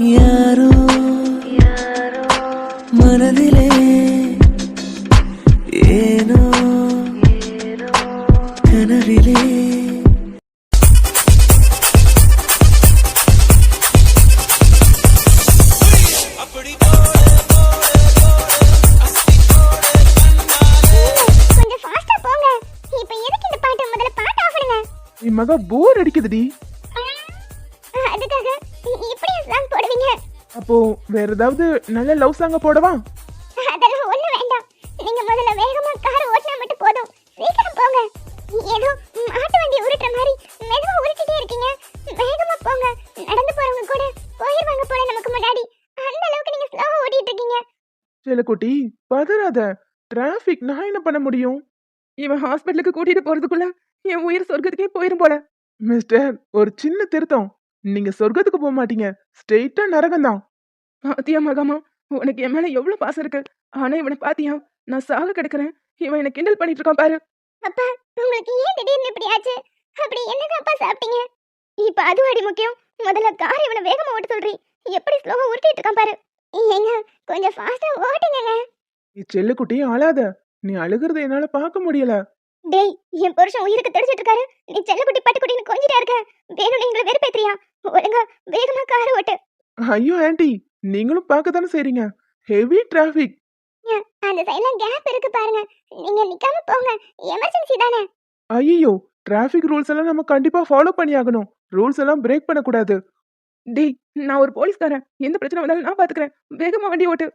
யாரோ மனதிலே வேற ஏதாவது நல்ல லவ் சாங்க போடவா? அதெல்லாம் ஒண்ணு வேண்டாம். நீங்க முதல்ல வேகமா கார் ஓட்டினா மட்டும் போதும். சீக்கிரம் போங்க. ஏதோ மாட்டு வண்டி உருட்டுற மாதிரி மெதுவா உருட்டிட்டே இருக்கீங்க. வேகமா போங்க. நடந்து போறவங்க கூட போயிருவாங்க போல நமக்கு முன்னாடி. அந்த அளவுக்கு நீங்க ஸ்லோவா ஓட்டிட்டு இருக்கீங்க. செல்லக்குட்டி பதறாத. டிராஃபிக் நான் என்ன பண்ண முடியும்? இவன் ஹாஸ்பிட்டலுக்கு கூட்டிட்டு போறதுக்குள்ள என் உயிர் சொர்க்கத்துக்கே போயிரும் போல. மிஸ்டர் ஒரு சின்ன திருத்தம். நீங்க சொர்க்கத்துக்கு போக மாட்டீங்க. ஸ்ட்ரெயிட்டா நரகம் தான் பாத்தியா மகாமா உனக்கு என் மேல எவ்வளவு பாசம் இருக்கு? ஆனா இவனை பாத்தியா நான் சாக கிடக்குறேன். இவன் என்ன கிண்டல் பண்ணிட்டு இருக்கான் பாரு. அப்பா உங்களுக்கு ஏன் திடீர்னு இப்படி ஆச்சு? அப்படி என்னதான்ப்பா சாப்பிட்டீங்க? இப்ப அது அடி முக்கியம். முதல்ல கார் இவனை வேகமா ஓட்ட சொல்றீ. எப்படி ஸ்லோவா உருட்டிட்டு இருக்கான் பாரு. ஏங்க கொஞ்சம் ஃபாஸ்டா ஓட்டுங்க நீ செல்லுக்குட்டி அழாத நீ அழுகிறத என்னால பார்க்க முடியல. டேய் என் புருஷன் உயிருக்கு தெரிச்சிட்டு இருக்காரு. நீ செல்லக்குட்டி பட்டுக்குட்டின்னு கொஞ்சிட்டே இருக்க. வேணும் எங்களை வெறுப்பேத்திரியா ஒழுங்கா வேகமா கார் ஓட்டு. ஐயோ ஆன்ட்டி நீங்களும் பார்க்க தானே செய்றீங்க ஹெவி டிராஃபிக் அந்த சைடுல கேப் இருக்கு பாருங்க. நீங்க நிக்காம போங்க. எமர்ஜென்சி தானே. ஐயோ டிராஃபிக் ரூல்ஸ் எல்லாம் நம்ம கண்டிப்பா ஃபாலோ பண்ணி ஆகணும் ரூல்ஸ் எல்லாம் பிரேக் பண்ணக்கூடாது. டேய் நான் ஒரு போலீஸ்காரன். எந்த பிரச்சனை வந்தாலும் நான் பாத்துக்கிறேன். வேகமா வண்டி ஓட்டு.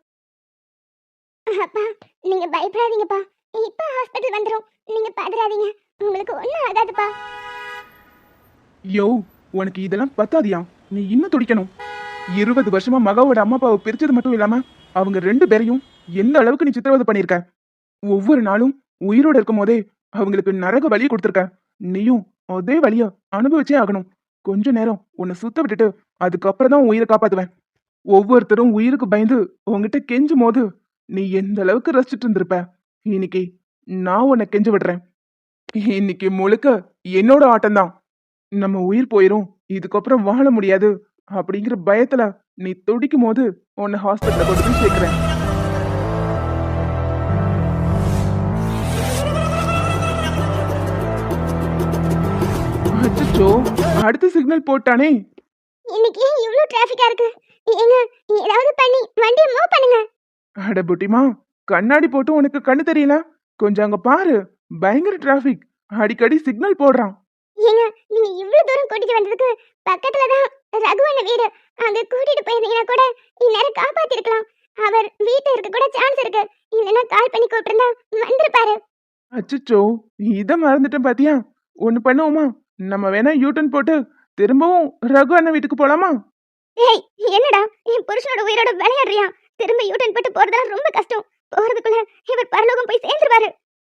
அப்பா நீங்க பயப்படாதீங்கப்பா. இப்ப ஹாஸ்பிட்டல் வந்துரும். நீங்க பதறாதீங்க. உங்களுக்கு ஒண்ணும் ஆகாதுப்பா. யோ உனக்கு இதெல்லாம் பத்தாதியா? நீ இன்னும் துடிக்கணும். இருபது வருஷமா மகாவோட அம்மா அப்பாவை பிரிச்சது மட்டும் இல்லாம அவங்க ரெண்டு பேரையும் எந்த அளவுக்கு நீ சித்திரவதை பண்ணியிருக்க? ஒவ்வொரு நாளும் உயிரோட இருக்கும் போதே அவங்களுக்கு நரக வழியை கொடுத்துருக்க. நீயும் அதே வழிய அனுபவிச்சே ஆகணும். கொஞ்ச நேரம் உன்னை சுத்த விட்டுட்டு அதுக்கப்புறம் தான் உன் உயிரை காப்பாத்துவேன். ஒவ்வொருத்தரும் உயிருக்கு பயந்து உன்கிட்ட கெஞ்சும் போது நீ எந்த அளவுக்கு ரசிச்சிட்டு இருந்திருப்ப? இன்னைக்கு நான் உன்னை கெஞ்சு விடுறேன். இன்னைக்கு முழுக்க என்னோட ஆட்டம்தான். நம்ம உயிர் போயிரும். இதுக்கப்புறம் வாழ முடியாது. அப்படிங்கிற பயத்துல நீ துடிக்கும் போது உன்னை ஹாஸ்பிட்டல்ல கொண்டு போய் சேர்க்கிறேன். அச்சச்சோ அடுத்த சிக்னல் போட்டானே. இன்னைக்கு ஏன் இவ்ளோ டிராஃபிக்கா இருக்கு ஏங்க ஏதாவது பண்ணி வண்டியை மூவ் பண்ணுங்க. அட புட்டிமா கண்ணாடி போட்டு உனக்கு கண்ணு தெரியல? கொஞ்சம் அங்க பாரு பயங்கர டிராஃபிக் அடிக்கடி சிக்னல் போடுறான். ஏங்க நீங்க இவ்ளோ தூரம் கூட்டிட்டு வந்ததுக்கு பக்கத்துல தான் ரகுவன வீடு. அங்க கூட்டிட்டு போயிருந்தீங்கன்னா கூட இந்நேரம் காப்பாத்திருக்கலாம். அவர் வீட்டுல இருக்க கூட சான்ஸ் இருக்கு. இல்லைன்னா கால் பண்ணி கூப்பிட்டிருந்தா வந்திருப்பாரு. அச்சச்சோ இத மறந்துட்டேன் பாத்தியா? ஒண்ணு பண்ணுவோமா? நம்ம வேணா யூட்டன் போட்டு திரும்பவும் ரகு அண்ணன் வீட்டுக்கு போலாமா? ஏய் என்னடா? என் புருஷனோட உயிரோட விளையாடுறியா? திரும்ப யூட்டன் போட்டு போறதெல்லாம் ரொம்ப கஷ்டம். போறதுக்குள்ள இவர் பரலோகம் போய் சேர்ந்துருவாரு.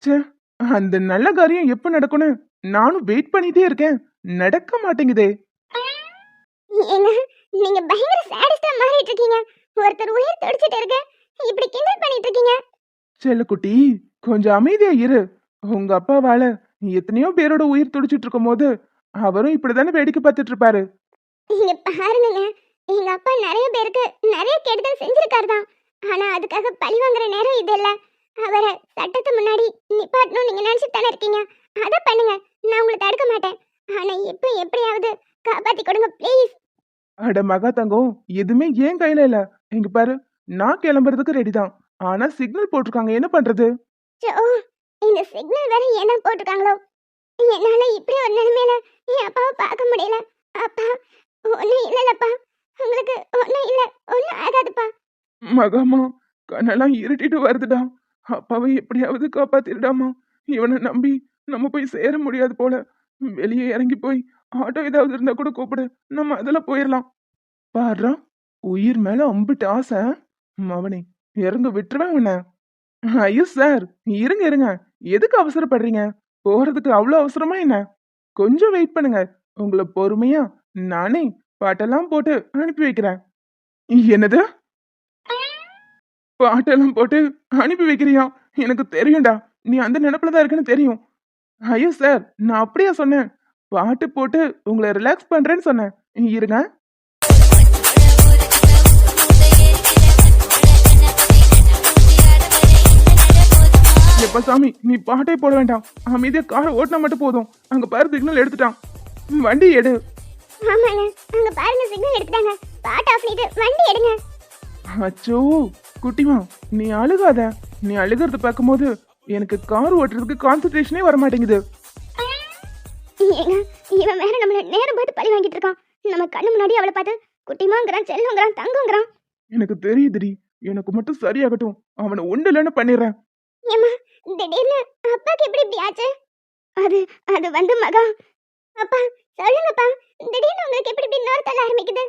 ச்சே அந்த நல்ல காரியம் எப்ப நடக்கும்னு நானும் வெயிட் பண்ணிட்டே இருக்கேன். நடக்க மாட்டேங்குதே. ஏங்க நீங்க பயங்கர சாடிஸ்டா மாறிட்டு இருக்கீங்க. ஒருத்தர் உயிர் துடிச்சிட்டு இருக்கு. இப்படி கிண்டல் பண்ணிட்டு இருக்கீங்க. செல்லக்குட்டி கொஞ்சம் அமைதியா இரு. உங்க அப்பாவால எத்தனையோ பேரோட உயிர் துடிச்சிட்டு இருக்கும் போது அவரும் இப்படிதானே வேடிக்கை பார்த்துட்டு இருப்பாரு. இங்க பாருங்கங்க எங்க அப்பா நிறைய பேருக்கு நிறைய கெடுதல் செஞ்சிருக்காரு தான் ஆனா அதுக்காக பழி வாங்குற நேரம் இது இல்ல. அவரை சட்டத்து முன்னாடி நிப்பாட்டணும் நீங்க நினைச்சிட்டு தானே இருக்கீங்க. அத பண்ணுங்க. நான் உங்களை தடுக்க மாட்டேன். ஆனா இப்போ எப்படியாவது காப்பாத்தி கொடுங்க ப்ளீஸ் அட மகா தங்கம் எதுவுமே ஏன் கையில இல்ல. இங்க பாரு நான் கிளம்புறதுக்கு ரெடி தான். ஆனா சிக்னல் போட்டிருக்காங்க என்ன பண்றது? இந்த சிக்னல் வேற என்ன போட்டிருக்காங்களோ? என்னால இப்படி ஒரு நிலைமையில என் அப்பாவை பார்க்க முடியல. அப்பா ஒன்னும் இல்லைல்லப்பா உங்களுக்கு ஒன்னும் இல்ல ஒன்னும் ஆகாதுப்பா. மகாமா கண்ணெல்லாம் இருட்டிட்டு வருதுடா. அப்பாவை எப்படியாவது காப்பாத்திருடாமா இவனை நம்பி நம்ம போய் சேர முடியாது போல. வெளியே இறங்கி போய் ஆட்டோ ஏதாவது இருந்தா கூட கூப்பிடு. நம்ம அதில் போயிடலாம் பாடுறா உயிர் மேல அம்பிட்டு ஆசை. மவனே இறங்க விட்டுருவேன் உன்ன. ஐயோ சார் இருங்க இருங்க. எதுக்கு அவசரப்படுறீங்க? போறதுக்கு அவ்வளோ அவசரமா என்ன? கொஞ்சம் வெயிட் பண்ணுங்க. உங்களை பொறுமையா நானே பாட்டெல்லாம் போட்டு அனுப்பி வைக்கிறேன். என்னது? பாட்டெல்லாம் போட்டு அனுப்பி வைக்கிறியா? எனக்கு தெரியும்டா. நீ அந்த நினப்புல தான் இருக்குன்னு தெரியும். ஐயோ சார் நான் அப்படியா சொன்னேன். பாட்டு போட்டு உங்களை ரிலாக்ஸ் பண்றேன்னு சொன்னேன். இருங்க. எப்ப சாமி நீ பாட்டே போட வேண்டாம். அமைதியா காரை ஓட்டினா மட்டும் போதும். அங்க பாரு சிக்னல் எடுத்துட்டான். வண்டி எடு. ஆமாண்ணே அங்க பாருங்க சிக்னல் எடுத்துட்டாங்க. பாட்டு ஆஃப் பண்ணிட்டு வண்டி எடுங்க. அச்சோ குட்டிமா நீ அழுகாத. நீ அழுகிறது பார்க்கும்போது எனக்கு கார் ஓட்டுறதுக்கு கான்சென்ட்ரேஷனே வர மாட்டேங்குது இவன் வேற நம்மள நேரம் பார்த்து பழி வாங்கிட்டு இருக்கான். நம்ம கண்ணு முன்னாடி அவளை பார்த்து குட்டிமாங்கிறான் செல்லுங்கிறான் தங்கங்கிறான். எனக்கு தெரியுதுடி. எனக்கு மட்டும் சரியாகட்டும். அவனை ஒண்ணு இல்லைன்னு பண்ணிடுறேன். ஏம்மா திடீர்னு அப்பாக்கு எப்படி இப்படி ஆச்சு? அது அது வந்து மகா. அப்பா சொல்லுங்கப்பா திடீர்னு உங்களுக்கு எப்படி இப்படி நோர் தள்ள ஆரம்பிக்குது?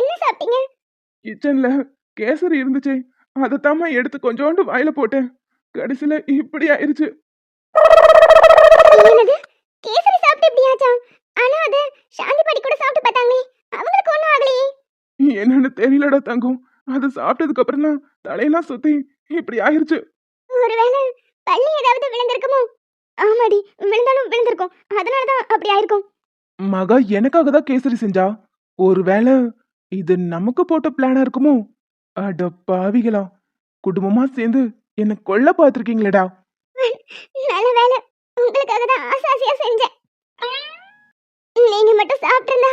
என்ன சாப்பிட்டீங்க? கிச்சன்ல கேசரி இருந்துச்சு. அதைத்தாம்மா எடுத்து கொஞ்சோண்டு வாயில போட்டேன். கடைசியில இப்படி ஆயிருச்சு. என்னது? கேசரி சாப்பிட்டு இப்படி ஆச்சா ஆனா அது சாந்தி பாட்டி கூட சாப்பிட்டு பார்த்தாங்களே. அவங்களுக்கு ஒன்றும் ஆகலையே. என்னன்னு தெரியலடா தங்கம். அது சாப்பிட்டதுக்கு அப்புறம் தான் தலையெல்லாம் சுத்தி இப்படி ஆயிருச்சு. ஒருவேளை பள்ளி ஏதாவது விழுந்திருக்குமோ? ஆமாடி விழுந்தாலும் விழுந்திருக்கும். அதனால தான் அப்படி ஆயிருக்கும். மகா எனக்காக தான் கேசரி செஞ்சா? ஒருவேளை இது நமக்கு போட்ட பிளானா இருக்குமோ? அட பாவிகளா. குடும்பமா சேர்ந்து என்ன கொல்ல பார்த்திருக்கீங்களேடா. நல்ல வேலை. உங்களுக்காக தான் ஆசாசியா செஞ்சேன். நீங்க மட்டும் சாப்பிட்டிருந்தா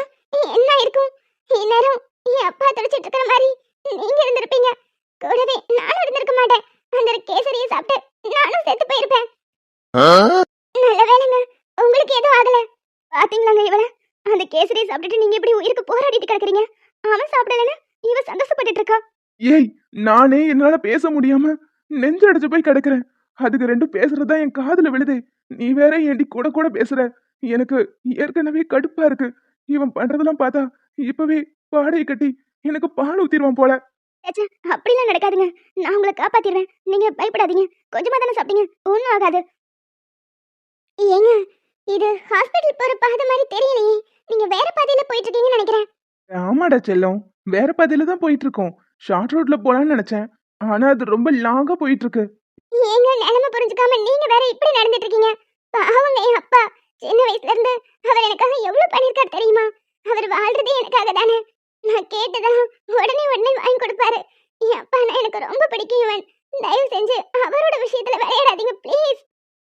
என்ன இருக்கும் இந்நேரம் என் அப்பா துடிச்சிட்டு இருக்கிற மாதிரி நீங்க இருந்திருப்பீங்க. கூடவே நானும் இருந்திருக்க மாட்டேன். அந்த கேசரியை சாப்பிட்டு நானும் செத்து போயிருப்பேன். நல்ல வேலைங்க. உங்களுக்கு எதுவும் ஆகல. பாத்தீங்களாங்க இவள? அந்த கேசரியை சாப்பிட்டுட்டு நீங்க இப்படி உயிருக்கு போராடிட்டு கிடக்குறீங்க? அவன் சாப்பிடலன்னு இவ சந்தோஷப்பட்டுட்டு இருக்கா. ஏய் நானே என்னால பேச முடியாம நெஞ்சு அடைச்சு போய் கிடக்குறேன். அதுக்கு ரெண்டும் பேசுறதா என் காதுல விழுது. நீ வேற ஏண்டி கூட கூட பேசுற? எனக்கு ஏற்கனவே கடுப்பா இருக்கு. இவன் பண்றதெல்லாம் பார்த்தா இப்பவே பாடையை கட்டி எனக்கு பால் ஊத்திடுவான் போல. அப்படிலாம் நடக்காதுங்க. நான் உங்களை காப்பாத்திடுறேன். நீங்க பயப்படாதீங்க. கொஞ்சமா தானே சாப்பிட்டீங்க. ஒன்றும் ஆகாது. ஏங்க இது ஹாஸ்பிட்டல் போற பாதை மாதிரி தெரியலையே. நீங்க வேற பாதையில போயிட்டு இருக்கீங்கன்னு நினைக்கிறேன். ஆமாடா செல்லம். வேற பாதையில தான் போயிட்டு இருக்கோம். ஷார்ட் ரோட்ல போலாம்னு நினைச்சேன். ஆனா அது ரொம்ப லாங்கா போயிட்டு இருக்கு ஏங்க நிலைமை புரிஞ்சுக்காம நீங்க வேற இப்படி நடந்துட்டு இருக்கீங்க பாவங்க என் அப்பா. சின்ன வயசுல இருந்து அவர் எனக்காக எவ்வளவு பண்ணிருக்காரு தெரியுமா? அவர் வாழ்றதே எனக்காக தானே. நான் கேட்டதான் உடனே உடனே வாங்கி கொடுப்பாரு. என் அப்பா எனக்கு ரொம்ப பிடிக்கும் இவன். தயவு செஞ்சு அவரோட விஷயத்துல விளையாடாதீங்க ப்ளீஸ்.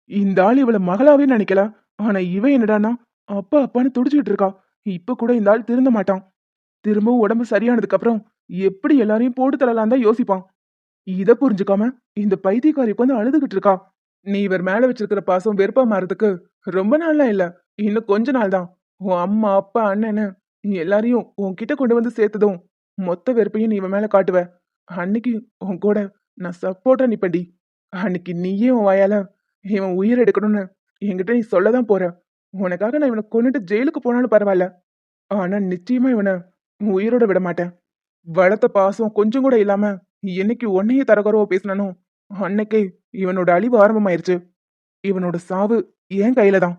இந்த ஆள் இவள மகளாவே நினைக்கல. ஆனா இவ என்னடான்னா அப்பா அப்பான்னு துடிச்சுக்கிட்டு இருக்கா. இப்ப கூட இந்த ஆள் திருந்த மாட்டான். திரும்பவும் உடம்பு சரியானதுக்கு அப்புறம் எப்படி எல்லாரையும் போட்டு தள்ளலாம் தான் யோசிப்பான். இத புரிஞ்சுக்காம இந்த பைத்தியக்காரி உட்காந்து வந்து அழுதுகிட்டு இருக்கா. நீ இவர் மேல வச்சிருக்கிற பாசம் வெறுப்பா மாறதுக்கு ரொம்ப நாள்லாம் இல்ல. இன்னும் கொஞ்ச நாள் தான். உன் அம்மா அப்பா அண்ணன்னு நீ எல்லாரையும் உன்கிட்ட கொண்டு வந்து சேர்த்ததும் மொத்த வெறுப்பையும் நீ இவன் மேல காட்டுவ. அன்னைக்கு உன் கூட நான் சப்போர்ட்டா நிப்படி அன்னைக்கு நீயே உன் வாயால இவன் உயிர் எடுக்கணும்னு என்கிட்ட நீ சொல்லதான் போற. உனக்காக நான் இவனை கொண்டுட்டு ஜெயிலுக்கு போனாலும் பரவாயில்ல. ஆனா நிச்சயமா இவனை உன் உயிரோட விட மாட்டேன். வளர்த்த பாசம் கொஞ்சம் கூட இல்லாம என்னைக்கு உன்னையே தரகுறவோ பேசினானோ அன்னைக்கே இவனோட அழிவு ஆரம்பமாயிருச்சு. இவனோட சாவு என் கையில தான்.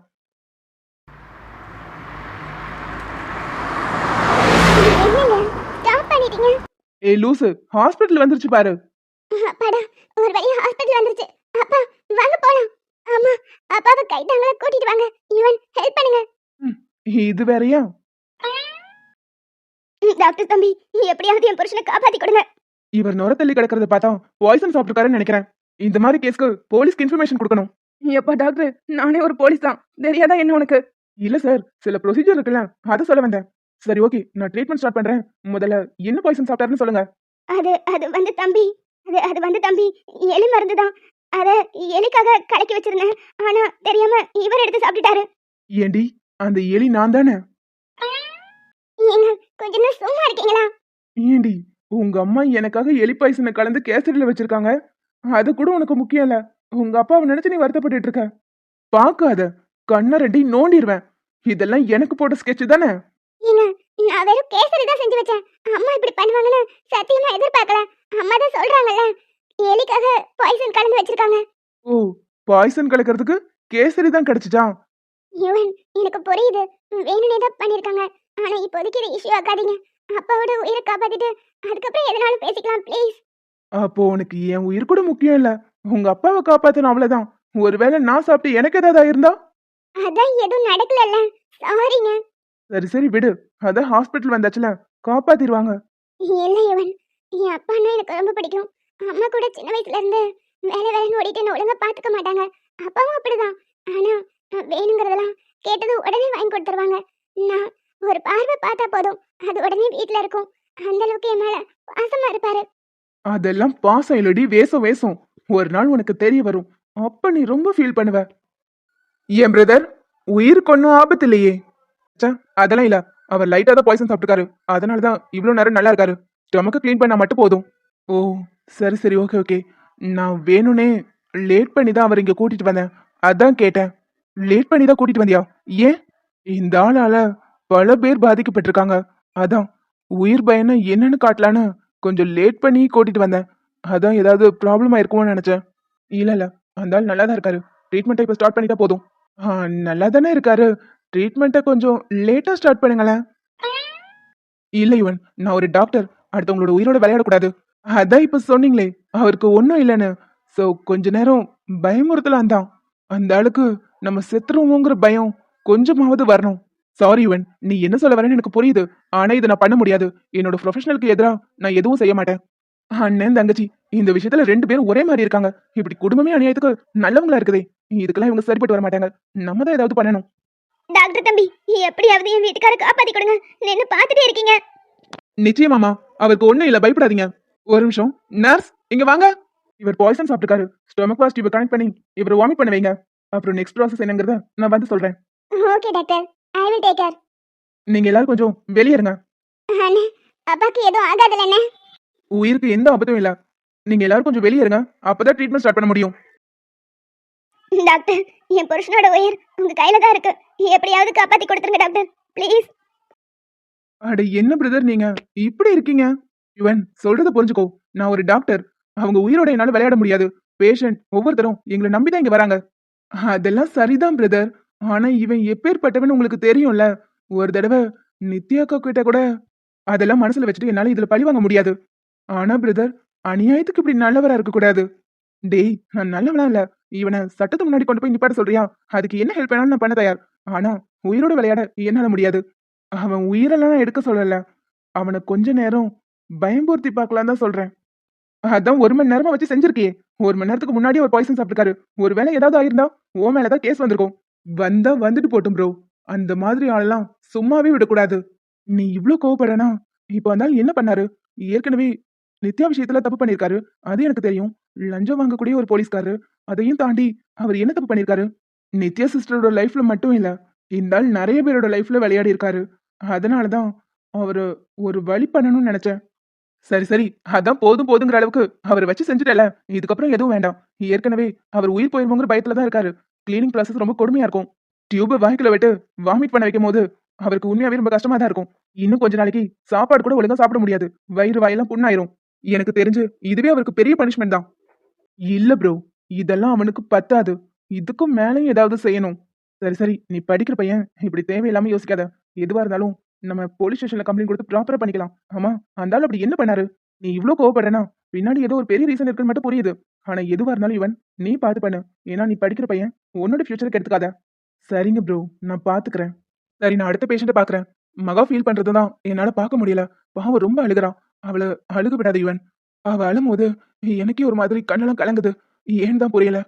ஏய் லூசு ஹாஸ்பிட்டல் வந்துருச்சு பாரு. அப்பாடா ஒரு வழியா ஹாஸ்பிட்டல் வந்துருச்சு. அப்பா வாங்க போலாம். ஆமா அப்பாவை கைத்தாங்கள கூட்டிட்டு வாங்க. யுவன் ஹெல்ப் பண்ணுங்க. இது வேறயா? டாக்டர் தம்பி எப்படியாவது என் புருஷனை காப்பாத்தி கொடுங்க. இவர் நுரத்தள்ளி கிடக்கிறத பார்த்தா பாய்சன் சாப்பிட்டுருக்காருன்னு நினைக்கிறேன். இந்த மாதிரி கேஸ்க்கு போலீஸ்க்கு இன்ஃபர்மேஷன் கொடுக்கணும். எப்பா டாக்டர் நானே ஒரு போலீஸ் தான். தெரியாதா என்ன உனக்கு? இல்ல சார் சில ப்ரொசீஜர் இருக்குல்ல அதை சொல்ல வந்தேன். சரி ஓகே நான் ட்ரீட்மெண்ட் ஸ்டார்ட் பண்றேன். முதல்ல என்ன பாய்சன் சாப்பிட்டாருன்னு சொல்லுங்க. அது அது வந்து தம்பி அது அது வந்து தம்பி எலி மருந்து தான். அத எலிக்காக கலக்கி வச்சிருந்தேன். ஆனா தெரியாம இவர் எடுத்து சாப்பிட்டுட்டாரு. ஏண்டி அந்த எலி நான் தானே? கொஞ்ச நேரம் சும்மா இருக்கீங்களா? ஏண்டி உங்க அம்மா எனக்காக எலி பாய்சனை கலந்து கேசரியில வச்சிருக்காங்க. அது கூட உனக்கு முக்கியம் இல்ல உங்க அப்பாவை நினைச்சு நீ வருத்தப்பட்டுட்டு இருக்க. பாக்காத. கண்ணை ரெண்டி நோண்டிடுவேன் இதெல்லாம் எனக்கு போட்ட ஸ்கெட்ச் தானே? நான் வெறும் கேசரி தான் செஞ்சு வச்சேன். அம்மா இப்படி பண்ணுவாங்கன்னு சத்தியமா எதிர்பார்க்கல. அம்மா தான் சொல்றாங்கல்ல. எலிக்காக பாய்சன் கலந்து வச்சிருக்காங்க. ஓ பாய்சன் கலக்கிறதுக்கு கேசரி தான் கிடைச்சிச்சா? யுவன் எனக்கு புரியுது. வேணுனே தான் பண்ணிருக்காங்க. ஆனா இப்போதைக்கு இதை இஷ்யூ ஆக்காதீங்க அப்பாவோட உயிரை காப்பாத்திட்டு அதுக்கப்புறம் எதனாலும் பேசிக்கலாம் ப்ளீஸ் அப்போ உனக்கு என் உயிர் கூட முக்கியம் இல்ல. உங்க அப்பாவை காப்பாத்தணும் அவ்வளவுதான். ஒருவேளை நான் சாப்பிட்டு எனக்கு ஏதாவது ஆயிருந்தா? அதான் எதுவும் நடக்கலல்ல. சாரிங்க சரி சரி விடு. அதான் ஹாஸ்பிட்டல் வந்தாச்சுல. காப்பாத்திடுவாங்க. இல்ல யுவன். என் அப்பான்னா எனக்கு ரொம்ப பிடிக்கும். அம்மா கூட சின்ன வயசுல இருந்து வேலை வேலைன்னு ஓடிட்டு என்ன ஒழுங்கா பாத்துக்க மாட்டாங்க. அப்பாவும் அப்படிதான். ஆனா வேணுங்கிறதெல்லாம் கேட்டது உடனே வாங்கி கொடுத்துருவாங்க. நான் ஒரு பார்வை பார்த்தா போதும். அது உடனே வீட்ல இருக்கும். அந்த அளவுக்கு என் மேல பாசமா இருப்பாரு. அதெல்லாம் பாசம் இல்லடி வேஷம் வேஷம் ஒரு நாள் உனக்கு தெரிய வரும். அப்ப நீ ரொம்ப ஃபீல் பண்ணுவ. ஏன் பிரதர் உயிருக்கு ஒன்றும் ஆபத்து இல்லையே. அதெல்லாம் இல்ல. அவர் லைட்டா தான் பாய்சன் சாப்பிட்டுருக்காரு அதனால தான் இவ்வளோ நேரம் நல்லா இருக்காரு. ஸ்டொமக்கு க்ளீன் பண்ணா மட்டும் போதும். ஓ சரி சரி. Okay okay. நான் வேணும்னே லேட் பண்ணி தான் அவர் இங்கே கூட்டிட்டு வந்தேன். அதான் கேட்டேன். லேட் பண்ணி தான் கூட்டிட்டு வந்தியா? ஏன்? இந்த ஆளால பல பேர் பாதிக்கப்பட்டிருக்காங்க. அதான். உயிர் பயனை என்னன்னு காட்டலான்னு கொஞ்சம் லேட் பண்ணி கூட்டிட்டு வந்தேன். அதான் ஏதாவது ப்ராப்ளம் ஆயிருக்குமோன்னு நினைச்சேன். இல்ல இல்ல. அந்த ஆள் நல்லா தான் இருக்காரு. ட்ரீட்மெண்ட்டை இப்போ ஸ்டார்ட் பண்ணிட்டா போதும். ஆ, நல்லா தானே இருக்காரு. ட்ரீட்மெண்ட்டை கொஞ்சம் லேட்டா ஸ்டார்ட் பண்ணுங்களேன். இல்ல இவன். நான் ஒரு டாக்டர் அடுத்தவங்களோட உயிரோட விளையாடக்கூடாது. அதான் இப்ப சொன்னீங்களே. அவருக்கு ஒன்றும் இல்லைன்னு. ஸோ கொஞ்ச நேரம் பயமுறுத்தலாம் தான் அந்த ஆளுக்கு நம்ம செத்துருவோங்கிற பயம் கொஞ்சமாவது வரணும். சாரி இவன் நீ என்ன சொல்ல வரேன்னு எனக்கு புரியுது. ஆனா இதை நான் பண்ண முடியாது. என்னோட ப்ரொஃபஷனலுக்கு எதிரா நான் எதுவும் செய்ய மாட்டேன். அண்ணன் தங்கச்சி இந்த விஷயத்துல ரெண்டு பேரும் ஒரே மாதிரி இருக்காங்க. இப்படி குடும்பமே அநியாயத்துக்கு நல்லவங்களா இருக்குதே. இதுக்கெல்லாம் இவங்க சரிப்பட்டு வர மாட்டாங்க. நம்ம தான் ஏதாவது பண்ணணும். டாக்டர் தம்பி எப்படியாவது என் வீட்டுக்கார காப்பாத்தி கொடுங்க. நின்னு பாத்துட்டே இருக்கீங்க. நிச்சயமாமா அவருக்கு ஒண்ணும் இல்ல. பயப்படாதீங்க. ஒரு நிமிஷம். நர்ஸ் இங்க வாங்க. இவர் பாய்சன் சாப்பிட்டுருக்காரு. ஸ்டொமக் பாஸ் டியூபை கனெக்ட் பண்ணி இவர் வாமிட் பண்ண வைங்க. அப்புறம் நெக்ஸ்ட் ப்ராசஸ் என்னங்கிறத நான் வந்து சொல்றேன். Okay doctor. I will take care நீங்க எல்லாரும் கொஞ்சம் வெளியே இருங்க. அண்ணே அப்பாக்கு எதுவும் ஆகாதுல்ல அண்ணே. உயிருக்கு எந்த ஆபத்தும் இல்ல. நீங்க எல்லாரும் கொஞ்சம் வெளியே இருங்க. அப்பதான் ட்ரீட்மெண்ட் ஸ்டார்ட் பண்ண முடியும். டாக்டர் என் புருஷனோட உயிர் உங்க கையில தான் இருக்கு. எப்படியாவது காப்பாத்தி கொடுத்துருங்க டாக்டர். ப்ளீஸ் அட என்ன பிரதர் நீங்க? இப்படி இருக்கீங்க? இவன் சொல்றத புரிஞ்சுக்கோ. நான் ஒரு டாக்டர். அவங்க உயிரோட என்னால விளையாட முடியாது. பேஷண்ட் ஒவ்வொருத்தரும் எங்களை நம்பி தான் இங்க வராங்க. அதெல்லாம் சரிதான் பிரதர் ஆனா இவன் எப்பேற்பட்டவன் உங்களுக்கு தெரியும்ல? ஒரு தடவை நித்யாக்கா கிட்ட கூட அதெல்லாம் மனசுல வச்சுட்டு என்னால இதுல பழி வாங்க முடியாது. ஆனா பிரதர் அநியாயத்துக்கு இப்படி நல்லவரா இருக்க கூடாது. டேய் நான் நல்லவனா இல்ல. இவனை சட்டத்து முன்னாடி கொண்டு போய் நிப்பாட்ட சொல்றியா? அதுக்கு என்ன ஹெல்ப் வேணாலும் நான் பண்ண தயார். ஆனா உயிரோட விளையாட என்னால முடியாது. அவன் உயிரெல்லாம் எடுக்க சொல்லல. அவனை கொஞ்ச நேரம் பயம்பூர்த்தி பார்க்கலாம் தான் சொல்றேன். அதான் ஒரு மணி நேரமா வச்சு செஞ்சிருக்கியே. ஒரு மணி நேரத்துக்கு முன்னாடி ஒரு பாய்சன் சாப்பிட்டுருக்காரு. ஒருவேளை ஏதாவது ஆயிருந்தா ஓ மேலதான் கேஸ் வந்திருக்கும். வந்தா வந்துட்டு போட்டும் ப்ரோ அந்த மாதிரி ஆளெல்லாம் சும்மாவே விடக்கூடாது. நீ இவ்ளோ கோவப்படனா இப்போ வந்தாலும் என்ன பண்ணாரு? ஏற்கனவே நித்யா விஷயத்துல தப்பு பண்ணிருக்காரு. அது எனக்கு தெரியும். லஞ்சம் வாங்கக்கூடிய ஒரு போலீஸ்காரு அதையும் தாண்டி அவர் என்ன தப்பு பண்ணிருக்காரு? நித்யா சிஸ்டரோட லைஃப்ல மட்டும் இல்ல இந்த ஆள் நிறைய பேரோட லைஃப்ல விளையாடி இருக்காரு. அதனாலதான் அவரு ஒரு வழி பண்ணணும்னு நினைச்சேன். சரி சரி. அதான் போதும் போதுங்கிற அளவுக்கு அவர் வச்சு செஞ்சுட்டல. இதுக்கப்புறம் எதுவும் வேண்டாம். ஏற்கனவே அவர் உயிர் போயிருவோங்கிற பயத்துல தான் இருக்காரு. கிளீனிங் ப்ராசஸ் ரொம்ப கொடுமையாக இருக்கும். டியூபை வாய்க்குள்ள விட்டு வாமிட் பண்ண வைக்கும் போது அவருக்கு உண்மையாகவே ரொம்ப கஷ்டமாக தான் இருக்கும். இன்னும் கொஞ்ச நாளைக்கு சாப்பாடு கூட ஒழுங்காக சாப்பிட முடியாது. வயிறு வாயெல்லாம் புண்ணாயிரும். எனக்கு தெரிஞ்சு இதுவே அவருக்கு பெரிய பனிஷ்மெண்ட் தான். இல்லை ப்ரோ இதெல்லாம் அவனுக்கு பத்தாது. இதுக்கும் மேலேயும் ஏதாவது செய்யணும். சரி சரி நீ படிக்கிற பையன். இப்படி தேவையில்லாமல் யோசிக்காத. எதுவாக இருந்தாலும் நம்ம போலீஸ் ஸ்டேஷனில் கம்ப்ளைண்ட் கொடுத்து ப்ராப்பராக பண்ணிக்கலாம். ஆமாம் அந்த ஆள் அப்படி என்ன பண்ணாரு? நீ இவ்வளோ கோவப்படுறனா பின்னாடி ஏதோ ஒரு பெரிய ரீசன் இருக்குன்னு மட்டும் புரியுது. ஆனா எதுவா இருந்தாலும் இவன் நீ பார்த்து பண்ணு. ஏன்னா நீ படிக்கிற பையன் உன்னோட ஃபியூச்சருக்கு எடுத்துக்காத சரிங்க ப்ரோ நான் பாத்துக்கிறேன். சரி நான் அடுத்த பேஷண்ட்டை பாக்குறேன். மகா ஃபீல் பண்றதுதான். என்னால பார்க்க முடியல. பாவம் ரொம்ப அழுகுறான். அவளை அழுக விடாத இவன். அவ அழும்போது எனக்கே ஒரு மாதிரி கண்ணெல்லாம் கலங்குது. ஏன்னு தான் புரியல.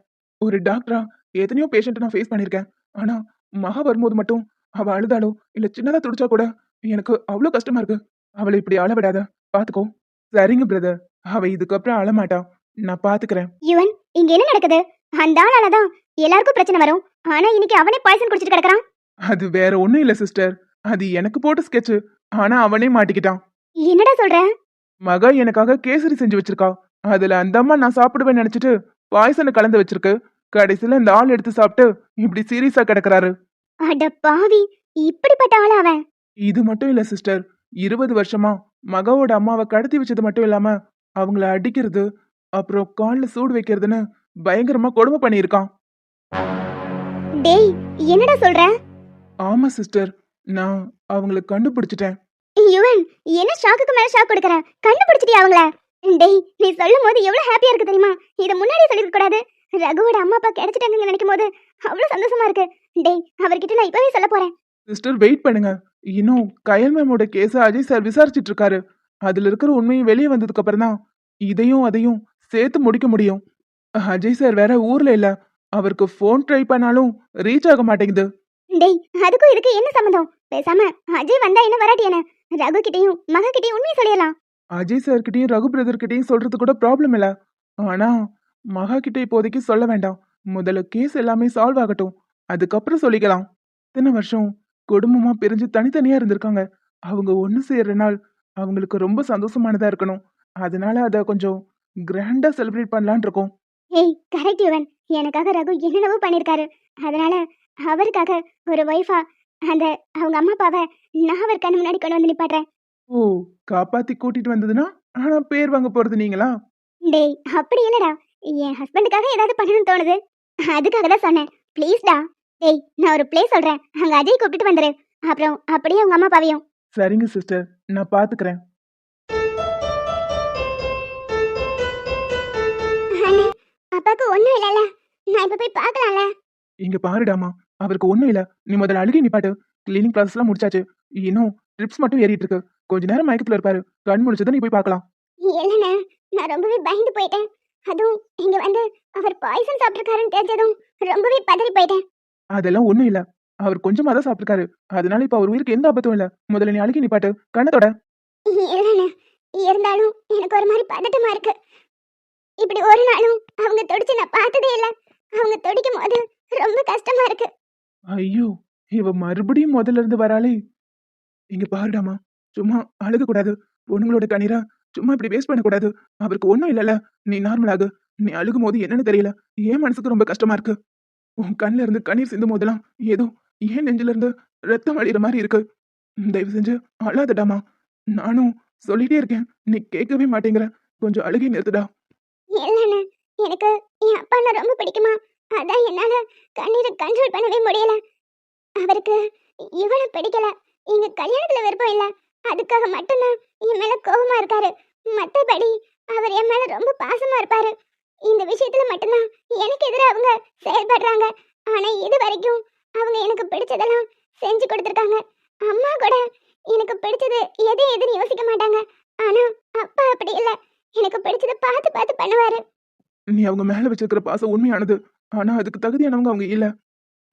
ஒரு டாக்டரா எத்தனையோ பேஷண்ட்டை நான் ஃபேஸ் பண்ணியிருக்கேன். ஆனா மகா வரும்போது மட்டும் அவ அழுதாலோ இல்ல சின்னதா துடிச்சா கூட எனக்கு அவ்வளோ கஷ்டமா இருக்கு. அவளை இப்படி அழ விடாத. பாத்துக்கோ. சரிங்க பிரதர் அவ இதுக்கப்புறம் அழமாட்டா. நான் பாத்துக்கிறேன். யுவன் இங்க என்ன நடக்குது? அந்த ஆளால தான் எல்லாருக்கும் பிரச்சனை வரும். ஆனா இன்னைக்கு அவனே பாய்சன் குடிச்சிட்டு கிடக்குறான். அது வேற ஒண்ணும் இல்ல சிஸ்டர். அது எனக்கு போட்ட ஸ்கெட்ச். ஆனா அவனே மாட்டிக்கிட்டான். என்னடா சொல்ற? மகா எனக்காக கேசரி செஞ்சு வச்சிருக்கா. அதுல அந்த அம்மா நான் சாப்பிடுவேன் நினைச்சிட்டு பாய்சனை கலந்து வச்சிருக்கு. கடைசியில இந்த ஆள் எடுத்து சாப்பிட்டு இப்படி சீரியஸா கிடக்குறாரு. அட பாவி இப்படிப்பட்ட ஆளா அவன்? இது மட்டும் இல்ல சிஸ்டர். இருபது வருஷமா மகாவோட அம்மாவை கடத்தி வச்சது மட்டும் இல்லாம அவங்கள அடிக்கிறது அப்புறம் கால்ல சூடு வைக்கிறதுன்னு பயங்கரமா கொடுமை பண்ணியிருக்கான். டேய் என்னடா சொல்ற? ஆமா சிஸ்டர். நான் அவங்கள கண்டுபிடிச்சிட்டேன். யுவன் என்ன ஷாக்குக்கு மேல ஷாக் கொடுக்கற? கண்டுபிடிச்சிட்டியா அவங்கள? டேய் நீ சொல்லும் போது எவ்வளவு ஹாப்பியா இருக்கு தெரியுமா? இத முன்னாடியே சொல்லிருக்க கூடாது. ரகுவோட அம்மா அப்பா கிடைச்சிட்டாங்கன்னு நினைக்கும் போது அவ்வளவு சந்தோஷமா இருக்கு. டேய் அவர்கிட்ட நான் இப்பவே சொல்ல போறேன். சிஸ்டர் வெயிட் பண்ணுங்க. இன்னும் கயல் மேமோட கேஸ அஜய் சார் விசாரிச்சிட்டு இருக்காரு. அதுல இருக்கிற உண்மையும் வெளியே வந்ததுக்கு அப்புறம் தான் இதையும் அதையும் சேர்த்து முடிக்க முடியும். அஜய் சார் வேற ஊர்ல இல்ல. அவருக்கு ஃபோன் ட்ரை பண்ணாலும் ரீச் ஆக மாட்டேங்குது. டேய் அதுக்கும் இதுக்கு என்ன சம்மந்தம் பேசாம அஜய் வந்தா என்ன வராட்டி என்ன? ரகு கிட்டயும் மக கிட்டயும் உண்மையை சொல்லிடலாம். அஜய் சார் கிட்டயும் ரகு பிரதர் கிட்டயும் சொல்றது கூட ப்ராப்ளம் இல்ல. ஆனா மகா கிட்ட இப்போதைக்கு சொல்ல வேண்டாம். முதல்ல கேஸ் எல்லாமே சால்வ் ஆகட்டும். அதுக்கப்புறம் சொல்லிக்கலாம். இத்தனை வருஷம் குடும்பமா பிரிஞ்சு தனித்தனியா இருந்திருக்காங்க. அவங்க ஒண்ணு சேர்ற நாள் அவங்களுக்கு ரொம்ப சந்தோஷமானதா இருக்கணும். அதனால அதை கொஞ்சம் கிராண்டா செலிப்ரேட் பண்ணலாம்னு இருக்கோம். ஏய் கரெக்ட் யுவன். எனக்காக ரகு என்னென்னவோ பண்ணிருக்காரு. அதனால அவருக்காக ஒரு ஒய்ஃபா அந்த அவங்க அம்மா அப்பாவை நான் அவர் கண்ணு முன்னாடி கொண்டு வந்து நிப்பாட்டுறேன். ஓ காப்பாத்தி கூட்டிட்டு வந்ததுன்னா ஆனா பேர் வாங்க போறது நீங்களா? டேய் அப்படி இல்லடா. என் ஹஸ்பண்டுக்காக ஏதாவது பண்ணணும்னு தோணுது. அதுக்காக தான் சொன்னேன். ப்ளீஸ்டா டேய் நான் ஒரு ப்ளே சொல்றேன். அங்க அஜய் கூப்பிட்டு வந்துரு. அப்புறம் அப்படியே உங்க அம்மா அப்பாவையும் சரிங்க சிஸ்டர். நான் பாத்துக்கிறேன். அண்ணே அப்பாவுக்கு ஒண்ணும் இல்லைல்ல. நான் இப்ப போய் பார்க்கலாம்ல இங்க பாருடாமா. அவருக்கு ஒண்ணும் இல்ல. நீ முதல்ல அழுகி நிப்பாட்டு. கிளீனிங் ப்ராசஸ் எல்லாம் முடிச்சாச்சு. இன்னும் ட்ரிப்ஸ் மட்டும் ஏறிட்டு இருக்கு. கொஞ்ச நேரம் மயக்கத்துல இருப்பாரு. கண் முடிச்சதும் நீ போய் பார்க்கலாம் இல்லைண்ணே நான் ரொம்பவே பயந்து போயிட்டேன். அதுவும் இங்க வந்து அவர் பாய்சன் சாப்பிட்டிருக்காருன்னு தெரிஞ்சதும் ரொம்பவே பதறி போயிட்டேன். அதெல்லாம் ஒண்ணும் இல்ல. அவர் கொஞ்சமா தான் சாப்பிட்டுருக்காரு. அதனால இப்ப அவர் உயிருக்கு எந்த ஆபத்தும் இல்ல. முதல்ல நீ அழுகி நிப்பாட்டு. கண்ணத்தோட. இருந்தாலும் எனக்கு ஒரு மாதிரி பதட்டமா இருக்கு. இப்படி ஒரு நாளும் அவங்க துடிச்சு நான் பார்த்ததே இல்ல. அவங்க துடிக்கும் போது ரொம்ப கஷ்டமா இருக்கு. ஐயோ இவ மறுபடியும் முதல்ல இருந்து வராளே. இங்க பாருடாமா சும்மா அழுக கூடாது பொண்ணுங்களோட கண்ணீரா சும்மா இப்படி வேஸ்ட் பண்ணக்கூடாது. அவருக்கு ஒண்ணும் இல்லல நீ நார்மல் ஆகு. நீ அழுகும் போது என்னன்னு தெரியல. ஏன் மனசுக்கு ரொம்ப கஷ்டமா இருக்கு. உன் கண்ணுல இருந்து கண்ணீர் சிந்தும் போதெல்லாம் ஏதோ ஏன் நெஞ்சில இருந்து ரத்தம் வழிகிற மாதிரி இருக்கு. தயவு செஞ்சு அழாதடாமா. நானும் சொல்லிட்டே இருக்கேன். நீ கேட்கவே மாட்டேங்கிற. கொஞ்சம் அழுகி நிறுத்துடா. எனக்கு என் அப்பாண்ணா ரொம்ப பிடிக்குமா? அதான் என்னால கண்ணீரை கண்ட்ரோல் பண்ணவே முடியல. அவருக்கு இவனை பிடிக்கல. எங்க கல்யாணத்துல விருப்பம் இல்ல. அதுக்காக மட்டும்தான் என் மேல கோபமா இருக்காரு. மத்தபடி அவர் என் மேல ரொம்ப பாசமா இருப்பாரு. இந்த விஷயத்துல மட்டும்தான் எனக்கு எதிராக அவங்க செயல்படுறாங்க. ஆனா இது வரைக்கும் அவங்க எனக்கு பிடிச்சதெல்லாம் செஞ்சு கொடுத்துருக்காங்க. அம்மா கூட எனக்கு பிடிச்சது எது எதுன்னு யோசிக்க மாட்டாங்க. ஆனா அப்பா அப்படி இல்ல. எனக்கு பிடிச்சத பார்த்து பார்த்து பண்ணுவாரு. நீ அவங்க மேல வச்சிருக்கிற பாசம் உண்மையானது. ஆனா அதுக்கு தகுதியானவங்க அவங்க இல்ல.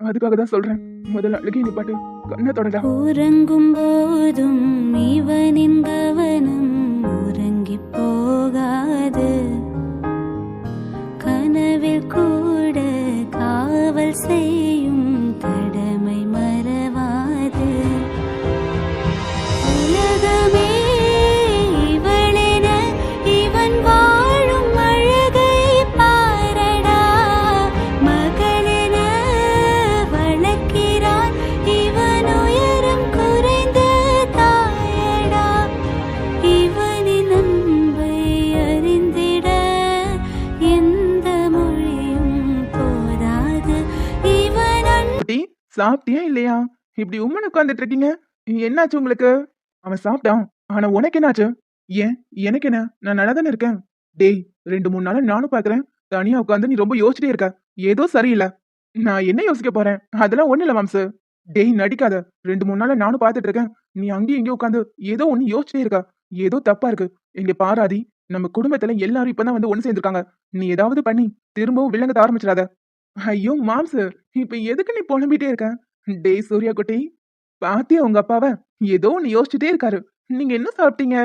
அதுக்காக தான் சொல்றேன். முதல்ல அழுகி நிப்பாட்டு. கண்ணை தொடடா. உறங்கும் போதும் இவனின் கவனம் உறங்கி போகாது. கனவில் கூட காவல் செய்யும் இப்படி உம்மன் உட்காந்துட்டு இருக்கீங்க என்னாச்சு உங்களுக்கு? அவன் சாப்பிட்டான். ஆனா உனக்கு என்னாச்சு? ஏன்? எனக்கு என்ன? நான் நல்லா தானே இருக்கேன்? டேய் ரெண்டு மூணு நாளா நானும் பாக்குறேன். தனியா உட்காந்து நீ ரொம்ப யோசிச்சிட்டே இருக்க. ஏதோ சரியில்லை. நான் என்ன யோசிக்க போறேன்? அதெல்லாம் ஒண்ணு இல்ல மாம்சு. டேய் நடிக்காத. ரெண்டு மூணு நாளா நானும் பார்த்துட்டு இருக்கேன். நீ அங்கேயும் இங்கேயும் உட்காந்து ஏதோ ஒண்ணு யோசிச்சுட்டே இருக்க. ஏதோ தப்பா இருக்கு. இங்க பாராதி நம்ம குடும்பத்துல எல்லாரும் இப்பதான் வந்து ஒண்ணு சேர்ந்திருக்காங்க. நீ ஏதாவது பண்ணி திரும்பவும் வில்லங்கத்த ஆரம்பிச்சிடாத. ஐயோ மாம்சு இப்ப எதுக்கு நீ புலம்பிட்டே இருக்க? டேய் சூர்யா குட்டி. பாத்தியா உங்க அப்பாவ? ஏதோ ஒன்னு யோசிச்சுட்டே இருக்காரு. நீங்க என்ன சாப்பிட்டீங்க?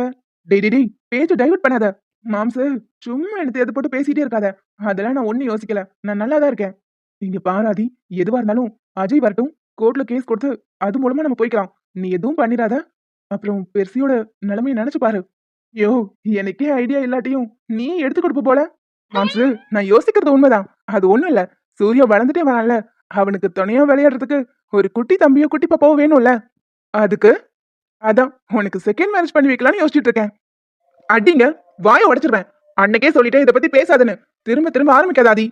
டேய் டேய், டேய் பேச்சு டைவர்ட் பண்ணாத. மாம்சு சும்மா எடுத்து எது போட்டு பேசிட்டே இருக்காத. அதெல்லாம் நான் ஒன்றும் யோசிக்கல. நான் நல்லா தான் இருக்கேன். இங்க பாராதி எதுவா இருந்தாலும் அஜய் வரட்டும். கோர்ட்ல கேஸ் கொடுத்து அது மூலமா நம்ம போய்க்கலாம். நீ எதுவும் பண்ணிடாத. அப்புறம் பெருசியோட நிலைமையை நினைச்சு பாரு. யோ எனக்கே ஐடியா இல்லாட்டியும் நீ எடுத்து கொடுப்ப போல. மாம்சு நான் யோசிக்கிறது உண்மைதான். அது ஒண்ணும் இல்ல. சூர்யா வளர்ந்துட்டே வரான்ல. அவனுக்கு துணையா விளையாடுறதுக்கு ஒரு குட்டி தம்பியோ குட்டி பாப்பாவோ வேணும்ல? அதுக்கு? அதான் உனக்கு செகண்ட் மேரேஜ் பண்ணி வைக்கலாம்னு யோசிச்சுட்டு இருக்கேன் அடிங்க வாயை உடைச்சிருவேன். அன்னைக்கே சொல்லிட்டேன் இதை பத்தி பேசாதுன்னு. திரும்ப திரும்ப ஆரம்பிக்காதாதி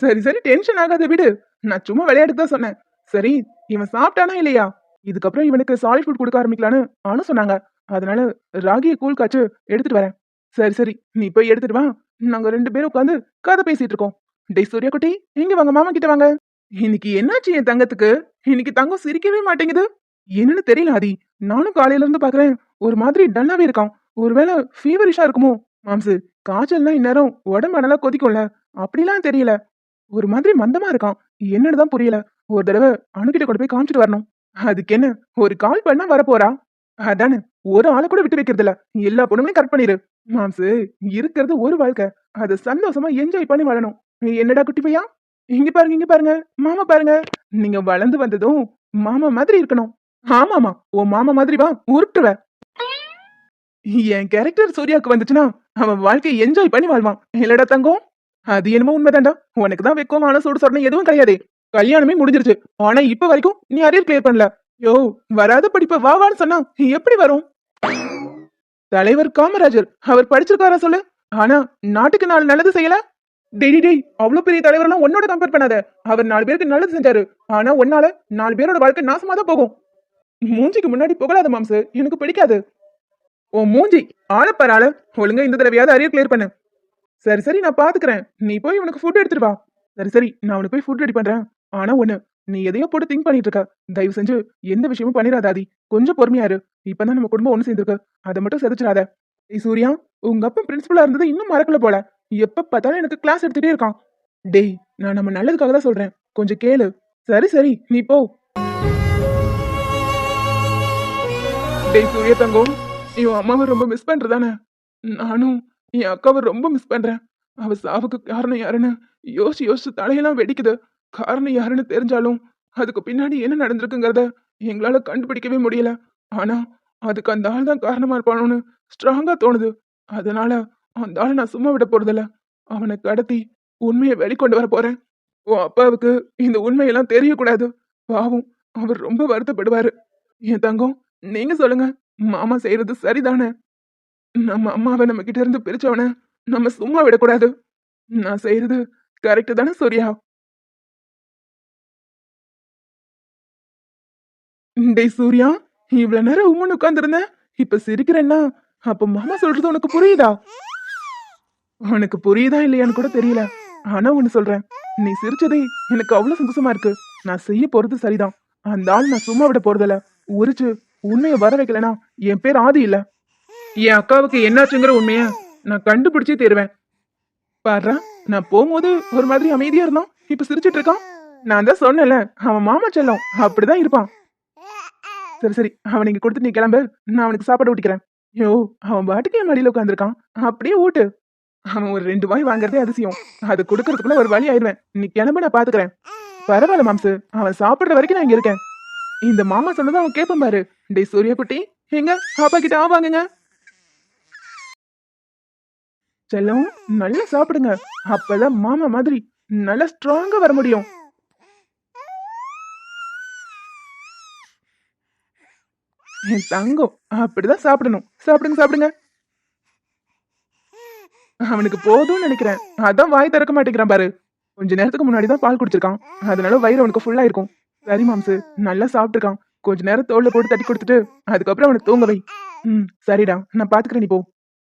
சரி சரி டென்ஷன் ஆகாத விடு. நான் சும்மா விளையாட்டு தான் சொன்னேன். சரி இவன் சாப்பிட்டானா இல்லையா? இதுக்கப்புறம் இவனுக்கு சாலிட் ஃபுட் கொடுக்க ஆரம்பிக்கலான்னு அனு சொன்னாங்க. அதனால ராகியை கூழ் காய்ச்சு எடுத்துட்டு வரேன். சரி சரி நீ போய் எடுத்துட்டு வா. நாங்க ரெண்டு பேரும் உட்காந்து கதை பேசிட்டு இருக்கோம். டே சூர்யா குட்டி இங்க வாங்க மாமா கிட்ட வாங்க. இன்னைக்கு என்னாச்சு என் தங்கத்துக்கு? இன்னைக்கு தங்கம் சிரிக்கவே மாட்டேங்குது. என்னன்னு தெரியல ஆதி. நானும் காலையில இருந்து பாக்குறேன். ஒரு மாதிரி டல்லாவே இருக்கான். ஒருவேளை ஃபீவரிஷா இருக்குமோ? மாம்சு காய்ச்சல்னா இந்நேரம் உடம்பு நல்லா கொதிக்கும்ல. அப்படிலாம் தெரியல. ஒரு மாதிரி மந்தமா இருக்கான். என்னன்னு புரியல. ஒரு தடவை அணுகிட்ட கொண்டு போய் காமிச்சிட்டு வரணும். அதுக்கு என்ன? ஒரு கால் பண்ணா வரப்போறா? அதானே. ஒரு ஆளை கூட விட்டு வைக்கிறது இல்ல எல்லா பொண்ணுங்களையும் கட் பண்ணிரு. மாம்சு இருக்கிறது ஒரு வாழ்க்கை. அதை சந்தோஷமா என்ஜாய் பண்ணி வாழணும். என்னடா குட்டி பையா இங்க பாருங்க இங்க பாருங்க. மாமா பாருங்க. நீங்க வளர்ந்து வந்ததும் மாமா மாதிரி இருக்கணும். ஆமாமா உன் மாமா மாதிரி வா உருட்டுவ. என் கேரக்டர் சூர்யாவுக்கு வந்துச்சுன்னா அவன் வாழ்க்கையை என்ஜாய் பண்ணி வாழ்வான். இல்லடா தங்கம். அது என்னமோ உண்மைதான்டா. உனக்கு தான் வெக்கம் ஆன சூடு சொரணை எதுவும் கிடையாது. கல்யாணமே முடிஞ்சிருச்சு. ஆனா இப்ப வரைக்கும் நீ அரியர் கிளியர் பண்ணல. யோ வராத படிப்ப வா வான்னு சொன்னா எப்படி வரும்? தலைவர் காமராஜர் அவர் படிச்சிருக்காரா சொல்லு? ஆனா நாட்டுக்கு நாலு நல்லது செய்யல? டெய்லி டேய் அவ்வளவு பெரிய தலைவரெல்லாம் உன்னோட கம்பேர் பண்ணாத. அவர் நாலு பேருக்கு நல்லது செஞ்சாரு. ஆனா உன்னால நாலு பேரோட வாழ்க்கை நாசமா தான் போகும். மூஞ்சிக்கு முன்னாடி புகழாத மாம்சு எனக்கு பிடிக்காது. ஓ மூஞ்சி. ஆள ஆளு. ஒழுங்கா இந்த தடவையாவது அரிய கிளியர் பண்ணு. சரி சரி நான் பாத்துக்கிறேன். நீ போய் உனக்கு ஃபுட் எடுத்துட்டு வா. சரி சரி நான் உனக்கு போய் ஃபுட் ரெடி பண்றேன். ஆனா ஒண்ணு நீ எதையோ போட்டு திங்க் பண்ணிட்டு இருக்க. தயவு செஞ்சு எந்த விஷயமும் பண்ணிடாதாதி கொஞ்சம் பொறுமையாரு இப்பதான் நம்ம குடும்பம் ஒண்ணு சேர்ந்திருக்கு. அதை மட்டும் செதுச்சிடாத. சூர்யா உங்க அப்பா பிரின்சிபலா இருந்தது இன்னும் மறக்கல போல. எப்ப பார்த்தாலும் எனக்கு கிளாஸ் எடுத்துட்டே இருக்கான். டேய் நான் நம்ம நல்லதுக்காக தான் சொல்றேன். கொஞ்சம் கேளு. சரி சரி நீ போ. டேய் சூரிய தங்கம் நீ உன் அம்மாவை ரொம்ப மிஸ் பண்றதானே? நானும் என் அக்காவை ரொம்ப மிஸ் பண்றேன். அவ சாவுக்கு காரணம் யாருன்னு யோசிச்சு யோசிச்சு தலையெல்லாம் வெடிக்குது. காரணம் யாருன்னு தெரிஞ்சாலும் அதுக்கு பின்னாடி என்ன நடந்திருக்குங்கிறத எங்களால கண்டுபிடிக்கவே முடியல. ஆனா அதுக்கு அந்த ஆள் தான் காரணமா இருப்பானோன்னு ஸ்ட்ராங்கா தோணுது. அதனால அந்த ஆளை நான் சும்மா விட போறதில்ல. அவனை கடத்தி உண்மையை வெளிக்கொண்டு வர போறேன். உன் அப்பாவுக்கு இந்த உண்மையெல்லாம் தெரியக்கூடாது. பாவம் அவர் ரொம்ப வருத்தப்படுவாரு. என் தங்கம் நீங்க சொல்லுங்க. மாமா செய்யறது சரிதானே? நம்ம அம்மாவை நம்ம கிட்ட இருந்து பிரிச்சவன நம்ம சும்மா விடக்கூடாது. நான் செய்யறது கரெக்ட் தானே சூர்யா? டேய் சூர்யா இவ்வளவு நேரம் உம்மன் உட்காந்துருந்தேன் இப்ப சிரிக்கிறேன்னா அப்ப மாமா சொல்றது உனக்கு புரியுதா? உனக்கு புரியுதா இல்லையான்னு கூட தெரியல. ஆனா ஒன்னு சொல்றேன். நீ சிரிச்சதே எனக்கு அவ்வளவு சந்தோஷமா இருக்கு. நான் செய்ய போறது சரிதான். அந்த ஆள் நான் சும்மா விட போறதில்ல. உரிச்சு உண்மையை வர வைக்கலனா என் பேர் ஆதி இல்ல. என் அக்காவுக்கு என்னாச்சுங்கிற உண்மைய நான் கண்டுபிடிச்சே தருவேன். பாரு நான் போகும்போது ஒரு மாதிரி அமைதியா இருந்தான். இப்ப சிரிச்சிட்டு இருக்கான். நான் தான் சொன்னேன்ல அவன் மாமா செல்லம். அப்படிதான் இருப்பான். சரி சரி. அவன் இங்க கொடுத்து நீ கிளம்பு. நான் அவனுக்கு சாப்பாடு ஊட்டிக்கிறேன். ஐயோ அவன் பாட்டுக்கு என் மடியில உட்காந்துருக்கான் அப்படியே ஊட்டு அவன் ஒரு ரெண்டு வாய் வாங்குறதே அதிசயம். அது கொடுக்கறதுக்குள்ள ஒரு வழி ஆயிடுவேன். நீ கிளம்ப நான் பாத்துக்கிறேன். பரவாயில்ல மாம்சு. அவன் சாப்பிடுற வரைக்கும் நான் இங்க இருக்கேன். இந்த மாமா சொன்னதை அவன் கேட்பான் பாரு. டேய் சூர்யா எங்க? பாப்பா கிட்ட ஆவாங்குங்க செல்லம் நல்லா சாப்பிடுங்க. அப்பதான் மாமா மாதிரி நல்லா ஸ்ட்ராங்கா வர முடியும். என் தங்கம் அப்படிதான் சாப்பிடணும். சாப்பிடுங்க சாப்பிடுங்க. அவனுக்கு போதும்னு நினைக்கிறேன். அதான் வாய் திறக்க மாட்டேங்கிறான் பாரு. கொஞ்ச நேரத்துக்கு முன்னாடி தான் பால் குடிச்சிருக்கான். அதனால வயிறு அவனுக்கு ஃபுல்லா இருக்கும் சரி மாம்சு. நல்லா சாப்பிட்டுருக்கான். கொஞ்ச நேரம் தோல்ல போட்டு தட்டி கொடுத்துட்டு அதுக்கப்புறம் அவனை தூங்க வை. ம் சரிடா. நான் பாத்துக்கிறேன் நீ போ.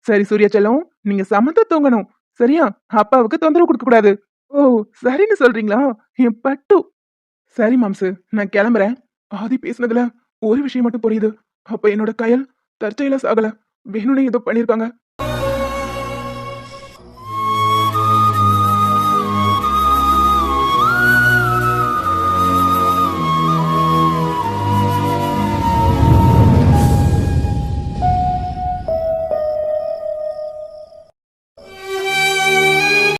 சரி சூர்யா செல்லம். நீங்க சமத்தா தூங்கணும். சரியா? அப்பாவுக்கு தொந்தரவு கொடுக்க கூடாது. ஓ சரின்னு சொல்றீங்களா? என் பட்டு. சரி மாம்சு. நான் கிளம்புறேன். ஆதி பேசுனதுல ஒரு விஷயம் மட்டும் புரியுது. அப்ப என்னோட கயல் தற்செயலா சாகல. வேணும்னே ஏதோ பண்ணிருக்காங்க.